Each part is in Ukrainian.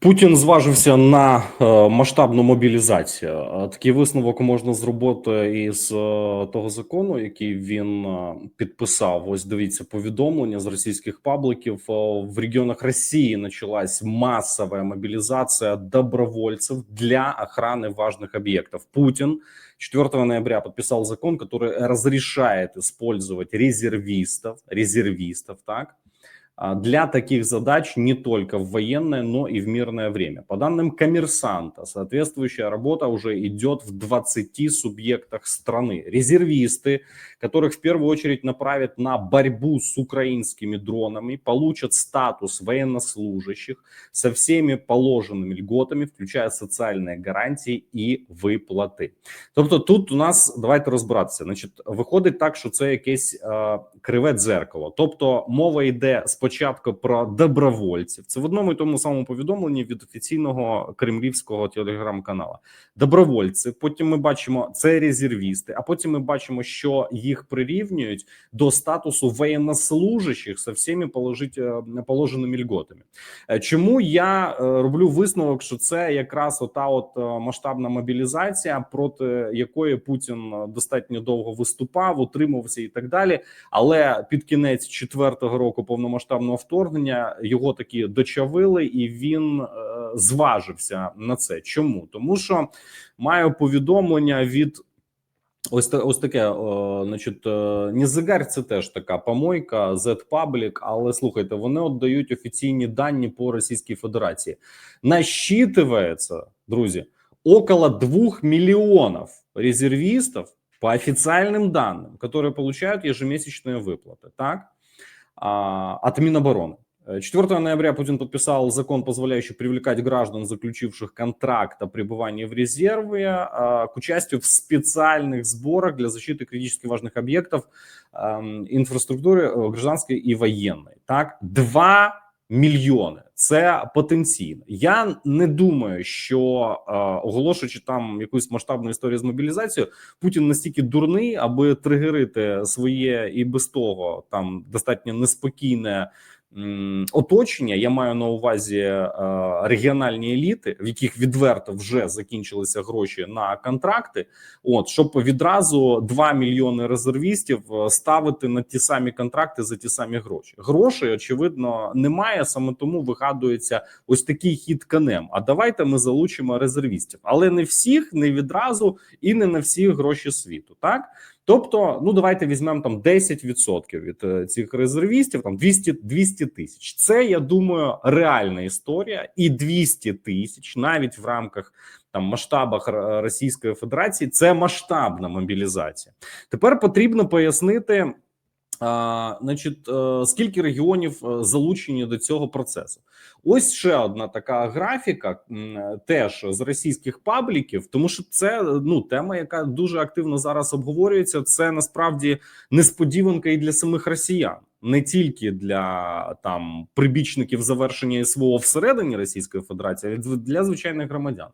Путін зважився на е, масштабну мобілізацію. Е, Такий висновок можна зробити із е, того закону, який він е, підписав. Ось дивіться повідомлення з російських пабликів. Е, В регіонах Росії началась масова мобілизация добровольцев для охраны важных объектов. Путин 4 ноября подписал закон, который разрешает использовать резервистов, резервистов, так, а, для таких задач не только в военное, но и в мирное время. По данным коммерсанта, соответствующая работа уже идет в 20 субъектах страны. Резервисты, которых в первую очередь направят на борьбу с украинскими дронами, получат статус военнослужащих со всеми положенными льготами, включая социальные гарантії і виплати. Тобто, тут у нас давайте розбиратися. Значить, виходить так, що це якесь е, криве дзеркало. Тобто, мова йде спочатку Про добровольців. Це в одному і тому самому повідомленні від офіційного кремлівського телеграм-канала. Добровольці. Потім ми бачимо це резервісти. А потім ми бачимо, що їх прирівнюють до статусу воєннослужащих со всіми положить, е, положеними льготами. Е, Чому я е, роблю висновок, що це якраз ота от масштабна мобілізація, проти якої Путін достатньо довго виступав, утримувався і так далі. Але під кінець четвертого року повномасштабного вторгнення його таки дочавили, і він е, зважився на це. Чому тому, що маю повідомлення від. Ось та- ось таке, о, значить, е, Нізигарь це теж така помойка, Z-Public, але слухайте, вони от дають офіційні дані по Російській Федерації. Насчитывается, друзі, около 2 миллионов резервистов по официальным данным, которые получают ежемесячные выплаты, так, а, От Минобороны. Э, 4 ноября Путин подписал закон, позволяющий привлекать граждан, заключивших контракт о пребывании в резерве, а, к участию в специальных сборах для защиты критически важных объектов эм, инфраструктуры э, гражданской и военной. Так, 2 мільйони. Це потенційно. Я не думаю, що е, оголошуючи там якусь масштабну історію з мобілізацією, Путін настільки дурний, аби тригерити своє і без того там достатньо неспокійне оточення. Я маю на увазі е, регіональні еліти, в яких відверто вже закінчилися гроші на контракти. От щоб відразу 2 мільйони резервістів е, ставити на ті самі контракти за ті самі гроші. Грошей очевидно немає. Саме тому вигадується ось такий хід конем. А давайте ми залучимо резервістів, але не всіх, не відразу і не на всі гроші світу. Так тобто, ну давайте візьмемо там 10% від е, цих резервістів, там 200 200 тисяч. Це я думаю реальна історія, і 200 тисяч навіть в рамках там масштабах Російської Федерації це масштабна мобілізація. Тепер потрібно пояснити. А, значить, е, скільки регіонів е, залучені до цього процесу? Ось ще одна така графіка, м, е, теж з російських пабліків, тому що це ну тема, яка дуже активно зараз обговорюється. Це насправді несподіванка і для самих росіян, не тільки для там прибічників завершення СВО всередині Російської Федерації, а й для звичайних громадян.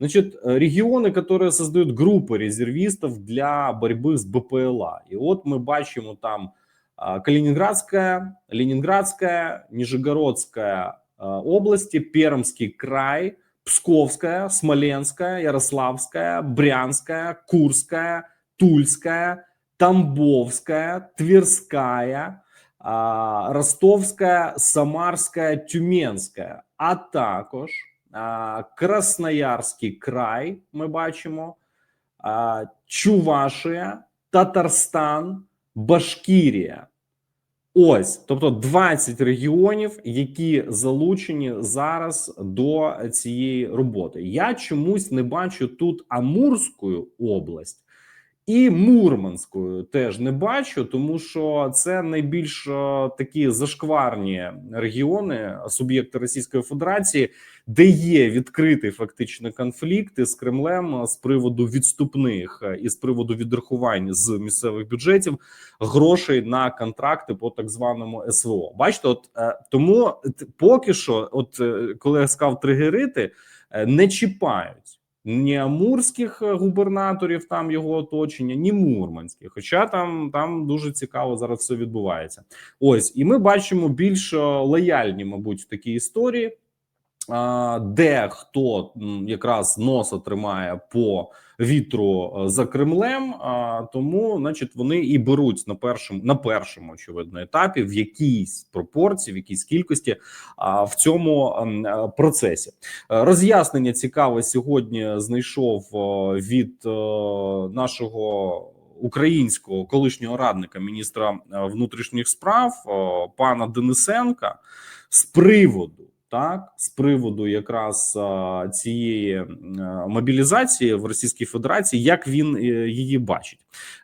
Значит, э, регионы, которые создают группы резервистов для борьбы с БПЛА. И вот мы бачимо там а, Калининградская, Ленинградская, Нижегородская а, области, Пермский край, Псковская, Смоленская, Ярославская, Брянская, Курская, Тульская, Тамбовская, Тверская, а, Ростовская, Самарская, Тюменская, а також а, Красноярський край. Ми бачимо, а, Чувашія, Татарстан, Башкірія. Ось, тобто 20 регіонів, які залучені зараз до цієї роботи. Я чомусь не бачу тут Амурську область і Мурманською теж не бачу, тому що це найбільш е, такі зашкварні регіони, суб'єкти Російської Федерації, де є відкритий фактично конфлікт із Кремлем з приводу відступних е, і з приводу відрахувань з місцевих бюджетів грошей на контракти по так званому СВО. Бачите, от е, тому поки що, от е, я сказав тригерити, е, не чіпають. Ні амурських е, губернаторів, там його оточення, ні мурманських. Хоча там, там дуже цікаво зараз все відбувається. Ось, і ми бачимо більш е, лояльні, мабуть, такі історії. де хто якраз носа тримає по вітру е, за Кремлем. А, тому, значить, вони і беруть на першому на першому очевидно етапі в якійсь пропорції, в якійсь кількості а, в цьому ем, е, процесі. Е, Роз'яснення цікаве сьогодні знайшов від нашого українського колишнього радника міністра внутрішніх справ пана Денисенка з приводу. Так, з приводу якраз цієї мобілізації в Російській Федерації, як він е, її бачить,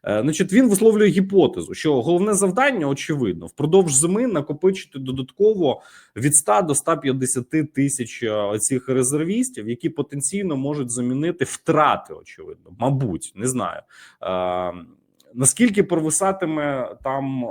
е, значить, він висловлює гіпотезу, що головне завдання, очевидно, впродовж зими накопичити додатково від 100 до 150 тисяч е, цих резервістів, які потенційно можуть замінити втрати. Очевидно, мабуть, не знаю. Наскільки провисатиме там е,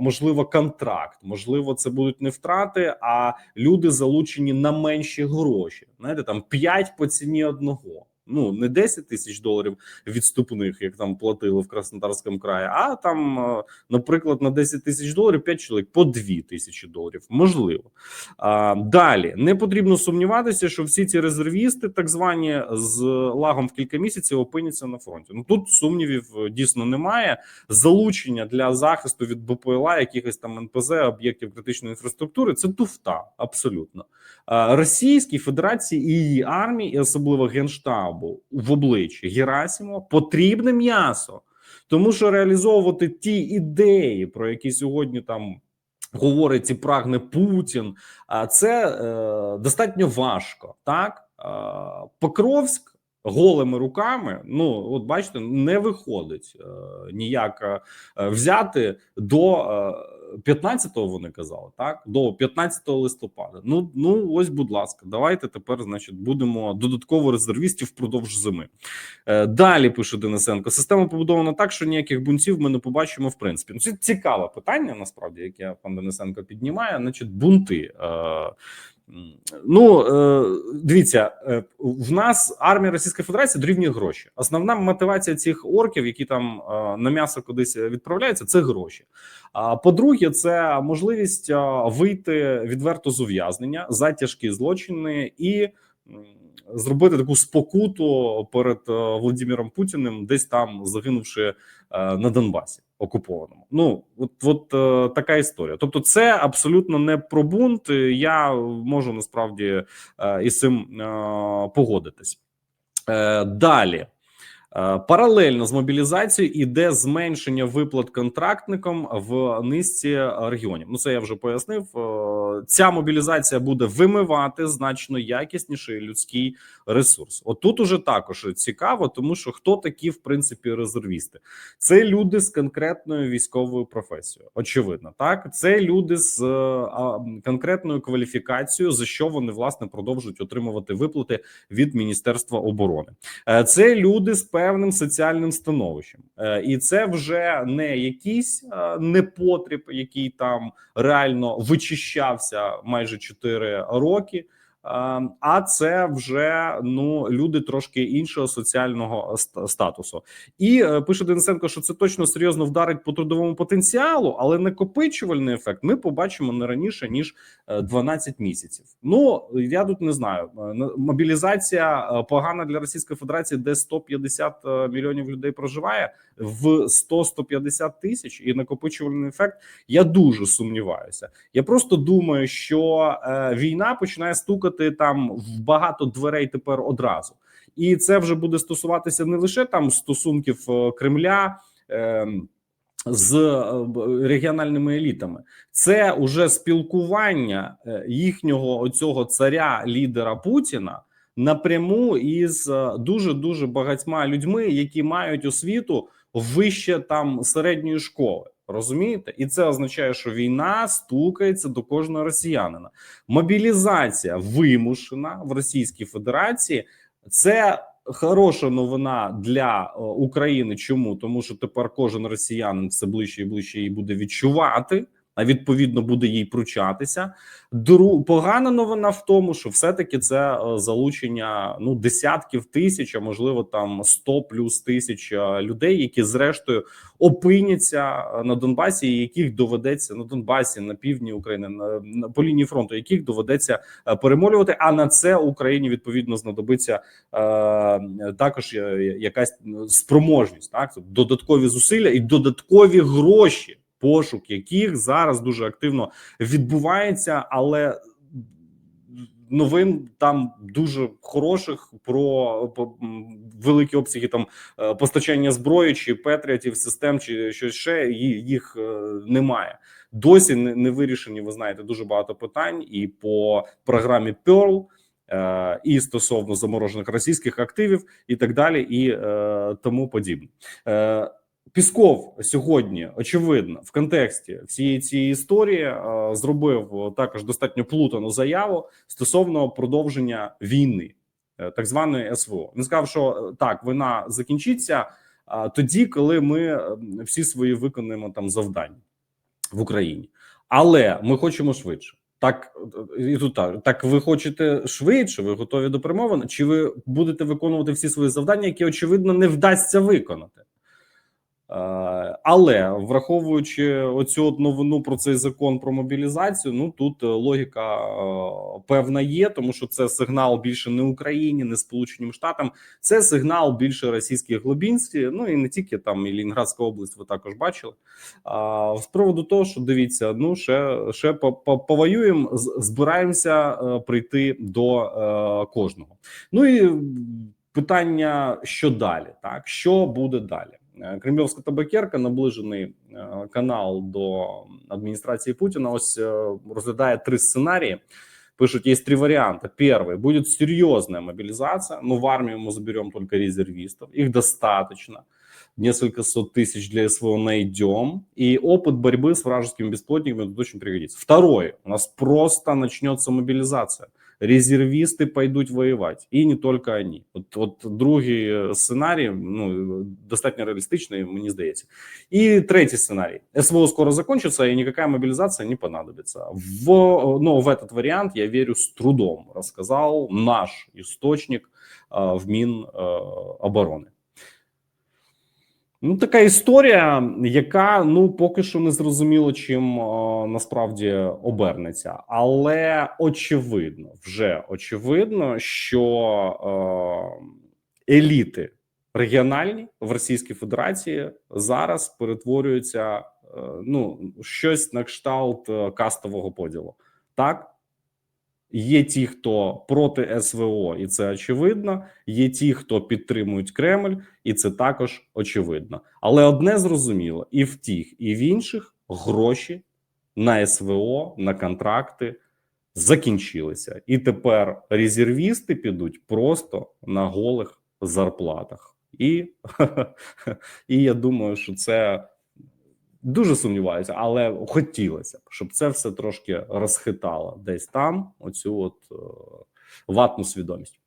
можливо контракт? Можливо, це будуть не втрати, а люди залучені на менші гроші. Знаєте, там 5 по ціні одного. Ну не 10 тисяч доларів відступних, як там платили в Краснодарському краї, а там, е, наприклад, на 10 тисяч доларів 5 чоловік по 2 тисячі доларів. Можливо. А, далі не потрібно сумніватися, що всі ці резервісти, так звані з лагом в кілька місяців, опиняться на фронті. Ну тут сумнівів е, дійсно немає. Залучення для захисту від БПЛА, якихось там НПЗ, об'єктів критичної інфраструктури це туфта абсолютно. Російській Федерації і її армії, і особливо генштабу в обличчі Герасимова, потрібне м'ясо, тому що реалізовувати ті ідеї, про які сьогодні там говорить і прагне Путін. А це е, достатньо важко. Так е, Покровськ голими руками. Ну от бачите, не виходить е, ніяк е, взяти до е, 15-го, Вони казали так до 15 листопада. Ну ну ось, будь ласка, давайте тепер, значить, будемо додатково резервістів впродовж зими. Е, Далі пише Денисенко: система побудована так, що ніяких бунтів ми не побачимо. В принципі, ну це цікаве питання. Насправді, яке пан Денисенко піднімає. Значить, бунти. Ну е, дивіться, е, в нас армія Російської Федерації дорівнює гроші. Основна мотивація цих орків, які там е, на м'ясо кудись відправляються, це гроші. А по-друге, це можливість вийти відверто з ув'язнення за тяжкі злочини і зробити таку спокуту перед Володимиром Путіним, десь там загинувши на Донбасі окупованому. Ну от, от е, така історія. Тобто, це абсолютно не про бунт. Я можу насправді е, із цим е, погодитись. Е, далі. Е, Паралельно з мобілізацією іде зменшення виплат контрактникам в низці регіонів. Ну це я вже пояснив. Е, Ця мобілізація буде вимивати значно якісніший людський ресурс. От тут уже також цікаво, тому що хто такі, в принципі, резервісти? Це люди з конкретною військовою професією. Очевидно, так це люди з е, конкретною кваліфікацією, за що вони власне продовжують отримувати виплати від Міністерства оборони. Е, Це люди з певним соціальним становищем, Е, і це вже не якийсь е, непотріб, який там реально вичищався майже 4 роки. Е, А це вже ну люди трошки іншого соціального статусу, і е, пише Денисенко, що це точно серйозно вдарить по трудовому потенціалу, але накопичувальний ефект ми побачимо не раніше ніж е, 12 місяців. Ну я тут не знаю. Е, Мобілізація е, погана для Російської Федерації, де 150 е, мільйонів людей проживає в 100-150 тисяч, і накопичувальний ефект. Я дуже сумніваюся. Я просто думаю, що е, війна починає стукати там в багато дверей тепер одразу, і це вже буде стосуватися не лише там стосунків е, Кремля. Е, з е, регіональними елітами це уже спілкування е, їхнього оцього царя лідера Путіна напряму із дуже дуже багатьма людьми, які мають освіту вище там середньої школи. Розумієте, і це означає, що війна стукається до кожного росіянина. Мобілізація вимушена в Російській Федерації. Це хороша новина для е, України. Чому тому, що тепер кожен росіянин все ближче і ближче її буде відчувати. А відповідно буде їй пручатися. Дру погана новина в тому, що все-таки це е, залучення ну десятків тисяч, а можливо там 100 плюс тисяч е, людей, які зрештою опиняться е, на Донбасі, і яких доведеться на Донбасі, на півдні України, на, на по лінії фронту, яких доведеться перемолювати. А на це Україні відповідно знадобиться е, також якась спроможність, так тобто додаткові зусилля і додаткові гроші, пошук яких зараз дуже активно відбувається, але новин там дуже хороших про, великі обсяги там е, постачання зброї чи петріотів систем, чи щось ще їх е, немає. Досі не, вирішені. Ви знаєте, дуже багато питань і по програмі Pearl, е, і стосовно заморожених російських активів, і так далі, і тому подібне. Е, Пісков сьогодні очевидно в контексті всієї цієї історії е, зробив також достатньо плутану заяву стосовно продовження війни, е, так званої СВО. Він сказав, що е, так, війна закінчиться тоді, коли ми е, всі свої виконуємо там завдання в Україні, але ми хочемо швидше. Так е, і тут так, так ви хочете швидше, ви готові до перемовин, чи ви будете виконувати всі свої завдання, які очевидно не вдасться виконати? Е, Але враховуючи оцю новину про цей закон про мобілізацію, ну тут е, логіка е, певна є, тому що це сигнал більше не Україні, не Сполученим Штатам, це сигнал більше російських глибінські. Ну і не тільки там і Лінградська область. Ви також бачили. А з приводу того, що дивіться, ну ще ще по- по- повоюємо, збираємося прийти до кожного. Ну і питання, що далі, так що буде далі. Е, Кремльовська табакерка, наближений е, канал до адміністрації Путіна. Ось е, розглядає три сценарії. Пишут, есть три варианта. Первый, будет серьезная мобилизация, но в армию мы заберем только резервистов, их достаточно, несколько сот тысяч для СВО найдем, и опыт борьбы с вражескими бесплотниками тут очень пригодится. Второй, у нас просто начнется мобилизация, резервисты пойдут воевать, и не только они. От, от другий е, сценарій, ну, достатньо реалістичний, мені здається. И третий сценарий. СВО скоро закончится, и никакая мобилизация не понадобится. В, но в этот вариант я верю с трудом, рассказал наш источник а, в Міноборони. Ну, така історія, яка ну поки що не зрозуміло, чим е, насправді обернеться, але очевидно, вже очевидно, що е, еліти регіональні в Російській Федерації зараз перетворюються е, ну щось на кшталт кастового поділу. Так є ті, хто проти СВО, і це очевидно. Є ті, хто підтримують Кремль, і це також очевидно. Але одне зрозуміло: і в тих, і в інших гроші на СВО, на контракти закінчилися, і тепер резервісти підуть просто на голих зарплатах. І, і я думаю, що це дуже сумніваюся, але хотілося б, щоб це все трошки розхитало десь там оцю от е, ватну свідомість.